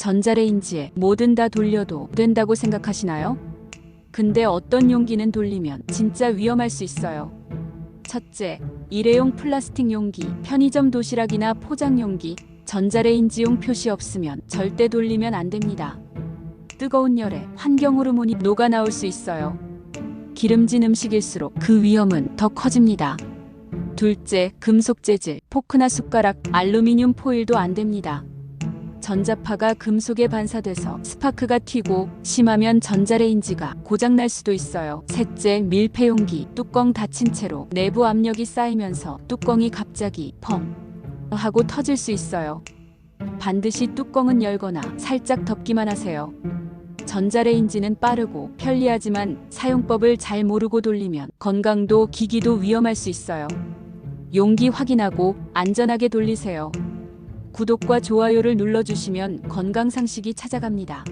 전자레인지에 뭐든 다 돌려도 된다고 생각하시나요? 근데 어떤 용기는 돌리면 진짜 위험할 수 있어요. 첫째, 일회용 플라스틱 용기, 편의점 도시락이나 포장 용기, 전자레인지용 표시 없으면 절대 돌리면 안 됩니다. 뜨거운 열에 환경 호르몬이 녹아 나올 수 있어요. 기름진 음식일수록 그 위험은 더 커집니다. 둘째, 금속 재질, 포크나 숟가락, 알루미늄 포일도 안 됩니다. 전자파가 금속에 반사돼서 스파크가 튀고 심하면 전자레인지가 고장날 수도 있어요. 셋째, 밀폐용기, 뚜껑 닫힌 채로 내부 압력이 쌓이면서 뚜껑이 갑자기 펑 하고 터질 수 있어요. 반드시 뚜껑은 열거나 살짝 덮기만 하세요. 전자레인지는 빠르고 편리하지만 사용법을 잘 모르고 돌리면 건강도 기기도 위험할 수 있어요. 용기 확인하고 안전하게 돌리세요. 구독과 좋아요를 눌러주시면 건강 상식이 찾아갑니다.